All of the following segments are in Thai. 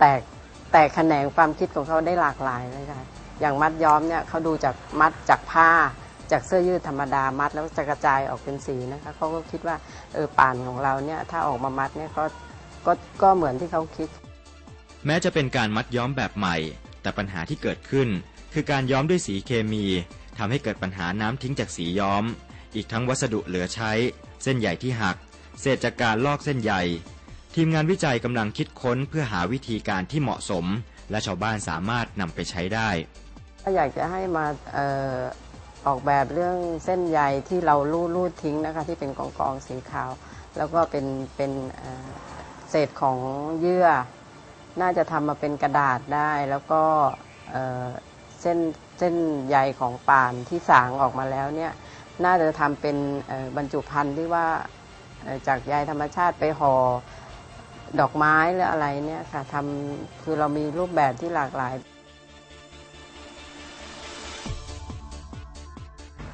แตกแตกแขนงความคิดของเขาได้หลากหลายเลยค่ะอย่างมัดย้อมเนี่ยเขาดูจากมัดจากผ้า จากเสื้อยืดธรรมดามัดแล้วจะกระจายออกเป็นสีนะคะเขาก็คิดว่าเออป่านของเราเนี่ยถ้าออกมามัดเนี่ยก็ก็ก็เหมือนที่เขาคิด แม้จะเป็นการมัดย้อมแบบใหม่ แต่ปัญหาที่เกิดขึ้น คือการย้อมด้วยสีเคมีทำให้เกิดปัญหาน้ำทิ้งจากสีย้อม อีกทั้งวัสดุเหลือใช้ เส้นใหญ่ที่หัก เศษจากการลอกเส้นใย ทีมงานวิจัยกำลังคิดค้นเพื่อหาวิธีการที่เหมาะสม และชาวบ้านสามารถนำไปใช้ได้ก็อยากจะให้มาเอ่อออกแบบเรื่องเส้นใยที่เราลูดลูดทิ้งนะคะที่เป็นกองกองสีขาว แล้วก็เป็นเป็นเอ่อเศษของเยื่อ น่าจะทำมาเป็นกระดาษได้ แล้วก็เอ่อเส้นเส้นใยของป่านที่สางออกมาแล้วเนี่ยน่าจะทำเป็นเอ่อบรรจุภัณฑ์ที่ว่าเอ่อจากใยธรรมชาติไปห่อ ดอกไม้หรืออะไรเนี่ยค่ะทำคือเรามีรูปแบบที่หลากหลาย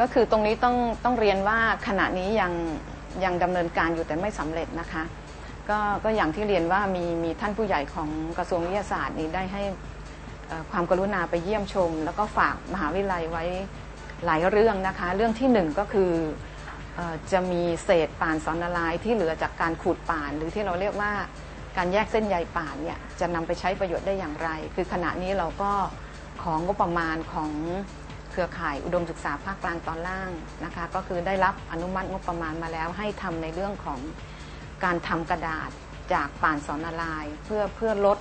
ก็คือตรงนี้ต้องต้องเรียนว่าขณะนี้ยังยังดำเนินการอยู่แต่ไม่สำเร็จนะคะ ก็ก็อย่างที่เรียนว่ามีมีท่านผู้ใหญ่ของกระทรวงวิทยาศาสตร์นี้ได้ให้ความกรุณาไปเยี่ยมชม แล้วก็ฝากมหาวิทยาลัยไว้หลายเรื่องนะคะ เรื่องที่หนึ่งก็คือ จะมีเศษป่านสอนละลายที่เหลือจากการขูดป่าน หรือที่เราเรียกว่าการแยกเส้นใยป่านเนี่ยจะนำไปใช้ประโยชน์ได้อย่างไร คือขณะนี้เราก็ของงบประมาณของเครือข่ายอุดมศึกษาภาคกลางตอนล่างนะคะ ก็คือได้รับอนุมัติงบประมาณมาแล้วให้ทำในเรื่องของการทำกระดาษจากป่านสอนละลายเพื่อเพื่อลด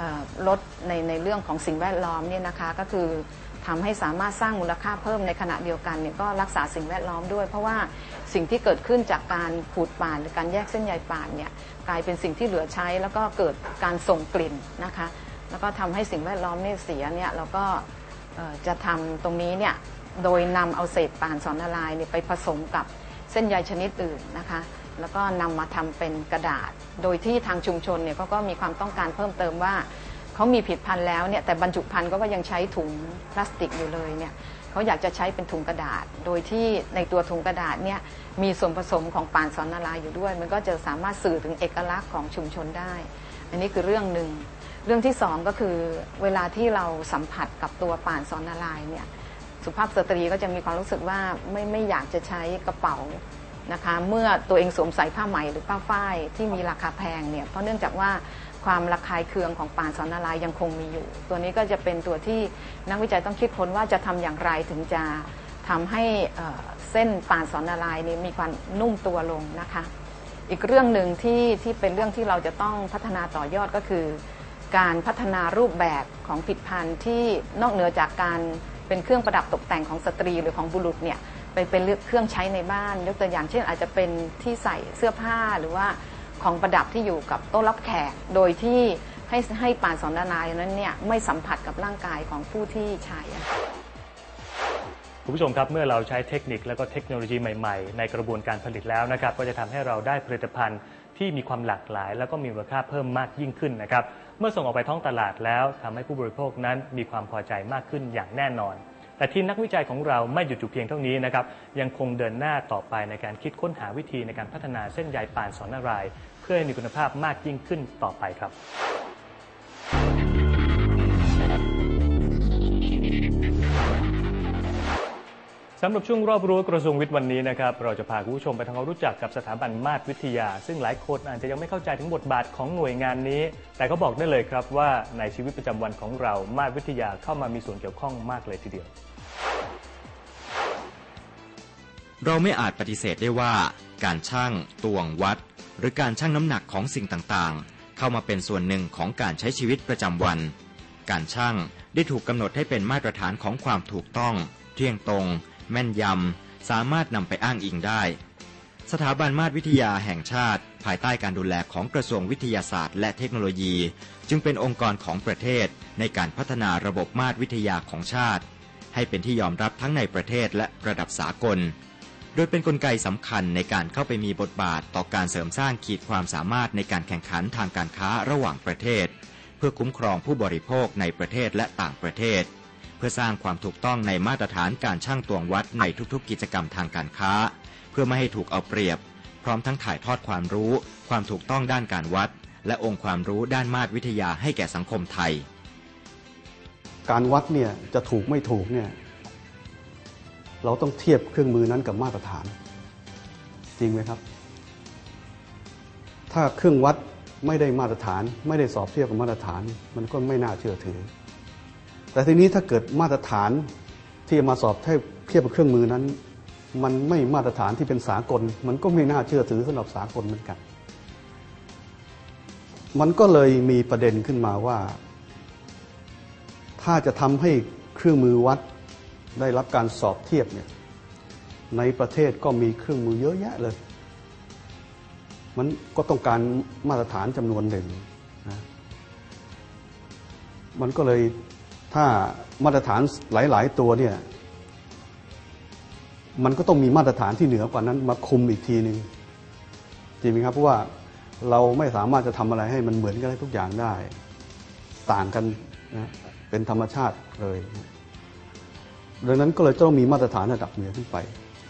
ออลดในในเรื่องของสิ่งแวดล้อมเนี่ยนะคะก็คือ ทำให้สามารถสร้างมูลค่าเพิ่มในขณะเดียวกันเนี่ยก็รักษาสิ่งแวดล้อมด้วย เพราะว่าสิ่งที่เกิดขึ้นจากการขูดป่านหรือการแยกเส้นใยป่านเนี่ยกลายเป็นสิ่งที่เหลือใช้ แล้วก็เกิดการส่งกลิ่นนะคะ แล้วก็ทำให้สิ่งแวดล้อมเนี่ยเสียเนี่ยเราก็จะทำตรงนี้เนี่ยโดยนำเอาเศษป่านสอนละลายเนี่ยไปผสมกับเส้นใยชนิดอื่นนะคะแล้วก็นำมาทำเป็นกระดาษ โดยที่ทางชุมชนเนี่ยเขาก็มีความต้องการเพิ่มเติมว่า เขามีผลิดพันธ์แล้วเนี่ยแต่บรรจุภัณฑ์ก็ยังใช้ถุงพลาสติกอยู่เลยเนี่ยเขาอยากจะใช้เป็นถุงกระดาษ โดยที่ในตัวถุงกระดาษเนี่ยมีส่วนผสมของป่านสอนละลายอยู่ด้วย มันก็จะสามารถสื่อถึงเอกลักษณ์ของชุมชนได้ อันนี้คือเรื่องหนึ่งเรื่องที่สองก็คือเวลาที่เราสัมผัสกับตัวป่านซอนละลายเนี่ยสุภาพสตรีก็จะมีความรู้สึกว่าไม่ไม่อยากจะใช้กระเป๋านะคะเมื่อตัวเองสวมใส่ผ้าไหมหรือผ้าฝ้ายที่มีราคาแพงเนี่ยเพราะเนื่องจากว่า ความระคายเคืองของปานซ้อนละลายยังคงมีอยู่ ตัวนี้ก็จะเป็นตัวที่นักวิจัยต้องคิดค้นว่าจะทำอย่างไรถึงจะทำให้เส้นปานซ้อนละลายนี้มีความนุ่มตัวลงนะคะ อีกเรื่องหนึ่งที่ที่เป็นเรื่องที่เราจะต้องพัฒนาต่อยอดก็คือ การพัฒนารูปแบบของผลิตภัณฑ์ที่นอกเหนือจากการเป็นเครื่องประดับตกแต่งของสตรีหรือของบุรุษเนี่ยไปเป็นเครื่องใช้ในบ้านยกตัวอย่างเช่นอาจจะเป็นที่ใส่เสื้อผ้าหรือว่า ของประดับที่อยู่กับโต๊ะรับแขก โดยที่ให้ให้ปานสอนดานายนั้นเนี่ยไม่สัมผัสกับร่างกายของผู้ที่ใช้คุณผู้ชมครับเมื่อเราใช้เทคนิคและก็เทคโนโลยีใหม่ๆ ในกระบวนการผลิตแล้วนะครับก็จะทำให้เราได้ผลิตภัณฑ์ที่มีความหลากหลาย แล้วก็มีมูลค่าเพิ่มมากยิ่งขึ้นนะครับเมื่อส่งออกไปท้องตลาดแล้วทำให้ผู้บริโภคนั้นมีความพอใจมากขึ้นอย่างแน่นอน แต่ทีมนักวิจัยของเราไม่หยุดอยู่เพียงเท่านี้นะครับยังคงเดินหน้าต่อไปในการคิดค้นหาวิธีในการพัฒนาเส้นใยป่านสอนนาราย พื่อให้มีคุณภาพมากยิ่งขึ้นต่อไปครับสำหรับช่วงรอบรู้กระทรวงวิทย์วันนี้นะครับเราจะพาคุณผู้ชมไปทำความรู้จักกับสถาบันมาตรวิทยา ซึ่งหลายคนอาจจะยังไม่เข้าใจถึงบทบาทของหน่วยงานนี้ แต่ก็บอกได้เลยครับว่าในชีวิตประจำวันของเรามาตรวิทยาเข้ามามีส่วนเกี่ยวข้องมากเลยทีเดียว เราไม่อาจปฏิเสธได้ว่า การชั่งตวงวัด หรือการชั่งน้ำหนักของสิ่งต่างๆ เข้ามาเป็นส่วนหนึ่งของการใช้ชีวิตประจำวัน การชั่งได้ถูกกำหนดให้เป็นมาตรฐานของความถูกต้อง เที่ยงตรง แม่นยำ สามารถนำไปอ้างอิงได้ สถาบันมาตรวิทยาแห่งชาติ ภายใต้การดูแลของกระทรวงวิทยาศาสตร์ และเทคโนโลยี จึงเป็นองค์กรของประเทศ ในการพัฒนาระบบมาตรวิทยาของชาติ ให้เป็นที่ยอมรับทั้งในประเทศและระดับสากล โดยเป็นนกลไกสำคัญในการเข้าไปมีบทบาทต่อการเสริมสร้างขีดความสามารถในการแข่งขันทางการค้าระหว่างประเทศ เพื่อคุ้มครองผู้บริโภคในประเทศและต่างประเทศ เพื่อสร้างความถูกต้องในมาตรฐานการช่างตวงวัดในทุกๆ กิจกรรมทางการค้า เพื่อไม่ให้ถูกเอาเปรียบ พร้อมทั้งถ่ายทอดความรู้ ความถูกต้องด้านการวัด และองค์ความรู้ด้านมาตรวิทยาให้แก่สังคมไทย การวัดเนี่ยจะถูกไม่ถูกเนี่ย เราต้องเทียบเครื่องมือนั้นกับมาตรฐาน จริงไหมครับ ถ้าเครื่องวัดไม่ได้มาตรฐาน ไม่ได้สอบเทียบกับมาตรฐาน มันก็ไม่น่าเชื่อถือ แต่ทีนี้ถ้าเกิดมาตรฐานที่มาสอบเทียบเทียบกับเครื่องมือนั้น มันไม่มาตรฐานที่เป็นสากล มันก็ไม่น่าเชื่อถือสำหรับสากลเหมือนกัน มันก็เลยมีประเด็นขึ้นมาว่า ถ้าจะทำให้เครื่องมือวัด ได้รับการสอบเทียบเนี่ยในประเทศก็มีเครื่องมือเยอะแยะเลย มันก็ต้องการมาตรฐานจำนวนหนึ่งนะมันก็เลยถ้ามาตรฐานหลาย ๆ ตัวเนี่ยมันก็ต้องมีมาตรฐานที่เหนือกว่านั้นมาคุมอีกทีหนึ่งจริงไหมครับเพราะว่าเราไม่สามารถจะทำอะไรให้มันเหมือนกันได้ทุกอย่างได้ ต่างกันนะเป็นธรรมชาติเลยนะ ดังนั้นก็เลยต้องมีมาตรฐานระดับเหนือขึ้นไป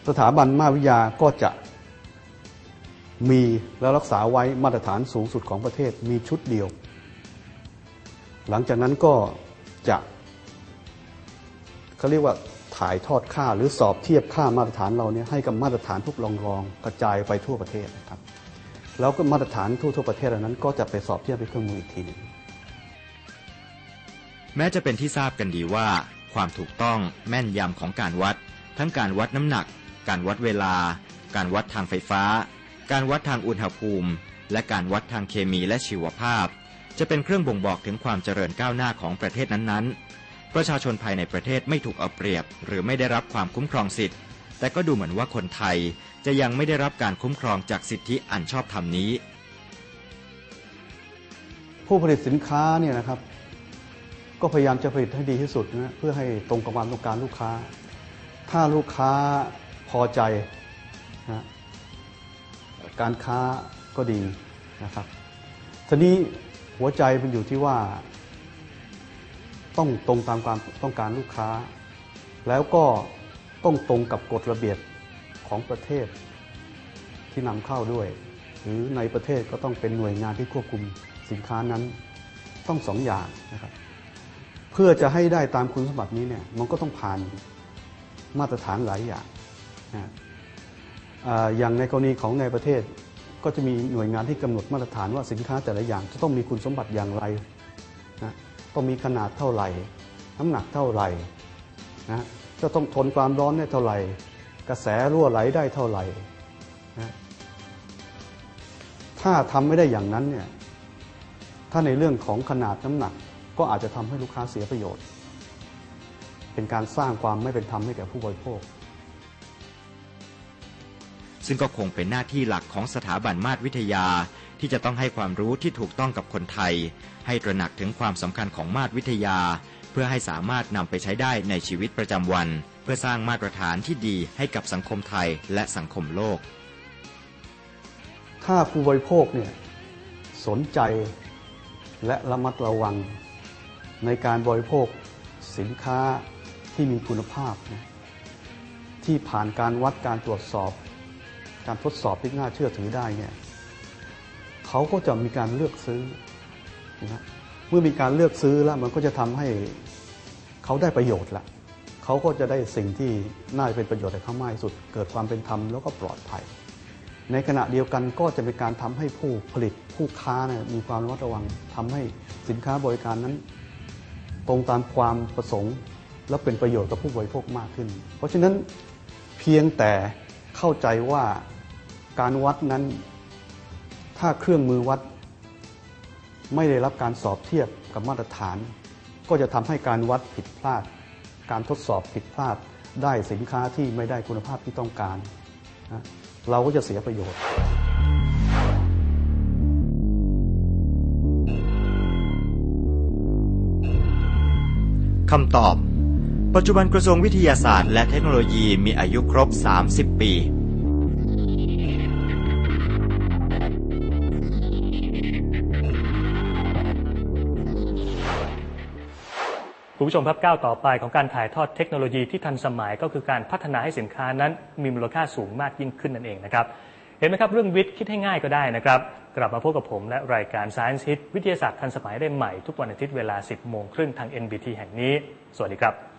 สถาบันมาวิทยาก็จะมีและรักษาไว้มาตรฐานสูงสุดของประเทศมีชุดเดียว หลังจากนั้นก็จะเขาเรียกว่าถ่ายทอดค่าหรือสอบเทียบค่ามาตรฐานเราเนี่ยให้กับมาตรฐานทุกรองรองกระจายไปทั่วประเทศนะครับ แล้วก็มาตรฐานทั่วทั่วประเทศเหล่านั้น ก็จะไปสอบเทียบเป็นเครื่องมืออีกทีหนึ่งแม้จะเป็นที่ทราบกันดีว่า ความถูกต้องแม่นยำของการวัด ทั้งการวัดน้ำหนัก การวัดเวลา การวัดทางไฟฟ้า การวัดทางอุณหภูมิ และการวัดทางเคมีและชีวภาพ จะเป็นเครื่องบ่งบอกถึงความเจริญก้าวหน้าของประเทศนั้นๆ ประชาชนภายในประเทศไม่ถูกเอาเปรียบ หรือไม่ได้รับความคุ้มครองสิทธิ์ แต่ก็ดูเหมือนว่าคนไทยจะยังไม่ได้รับการคุ้มครองจากสิทธิอันชอบธรรมนี้ ผู้ผลิตสินค้าเนี่ยนะครับ ก็พยายามจะผลิตให้ดีที่สุดนะเพื่อให้ตรงกับความต้องการลูกค้า ถ้าลูกค้าพอใจนะการค้าก็ดีนะครับทีนี้หัวใจมันอยู่ที่ว่า ต้องตรงตามความต้องการลูกค้า แล้วก็ต้องตรงกับกฎระเบียบของประเทศที่นำเข้าด้วย หรือในประเทศก็ต้องเป็นหน่วยงานที่ควบคุมสินค้านั้นต้องสองอย่างนะครับ เพื่อจะให้ได้ตามคุณสมบัตินี้เนี่ยมันก็ต้องผ่านมาตรฐานหลายอย่างนะอย่างในกรณีของในประเทศก็จะมีหน่วยงานที่กำหนดมาตรฐานว่าสินค้าแต่ละอย่างจะต้องมีคุณสมบัติอย่างไรนะต้องมีขนาดเท่าไหร่ น้ำหนักเท่าไหร่นะจะต้องทนความร้อนได้เท่าไหร่ กระแสรั่วไหลได้เท่าไหร่นะถ้าทำไม่ได้อย่างนั้นเนี่ยถ้าในเรื่องของขนาดน้ำหนัก ก็อาจจะทำให้ลูกค้าเสียประโยชน์ เป็นการสร้างความไม่เป็นธรรมให้แก่ผู้บริโภค ซึ่งก็คงเป็นหน้าที่หลักของสถาบันมาตรวิทยา ที่จะต้องให้ความรู้ที่ถูกต้องกับคนไทย ให้ตระหนักถึงความสำคัญของมาตรวิทยา เพื่อให้สามารถนำไปใช้ได้ในชีวิตประจำวัน เพื่อสร้างมาตรฐานที่ดีให้กับสังคมไทยและสังคมโลก ถ้าผู้บริโภคเนี่ยสนใจและระมัดระวัง ในการบริโภคสินค้าที่มีคุณภาพ ที่ผ่านการวัดการตรวจสอบ การทดสอบที่น่าเชื่อถือได้เนี่ยเขาก็จะมีการเลือกซื้อนะเมื่อมีการเลือกซื้อแล้วมันก็จะทำให้เขาได้ประโยชน์ละเขาก็จะได้สิ่งที่น่าจะเป็นประโยชน์ให้เขามากที่สุด เกิดความเป็นธรรมแล้วก็ปลอดภัย ในขณะเดียวกันก็จะเป็นการทำให้ผู้ผลิตผู้ค้าเนี่ยมีความระมัดระวังทำให้สินค้าบริการนั้น ตรงตามความประสงค์ และเป็นประโยชน์กับผู้บริโภคมากขึ้น เพราะฉะนั้นเพียงแต่เข้าใจว่าการวัดนั้น ถ้าเครื่องมือวัด ไม่ได้รับการสอบเทียบกับมาตรฐาน ก็จะทำให้การวัดผิดพลาด การทดสอบผิดพลาดได้สินค้าที่ไม่ได้คุณภาพที่ต้องการ เราก็จะเสียประโยชน์ คำตอบ ปัจจุบันกระทรวงวิทยาศาสตร์และเทคโนโลยีมีอายุครบ 30 ปีคุณผู้ชมครับก้าวต่อไปของการถ่ายทอดเทคโนโลยีที่ทันสมัยก็คือการพัฒนาให้สินค้านั้นมีมูลค่าสูงมากยิ่งขึ้นนั่นเองนะครับ เห็นไหมครับเรื่องวิทย์คิดให้ง่ายก็ได้นะครับ กลับมาพบกับผมและรายการ Science Hit วิทยาศาสตร์ทันสมัยได้ใหม่ทุกวันอาทิตย์เวลา 10 โมงครึ่งทาง NBT แห่งนี้ สวัสดีครับ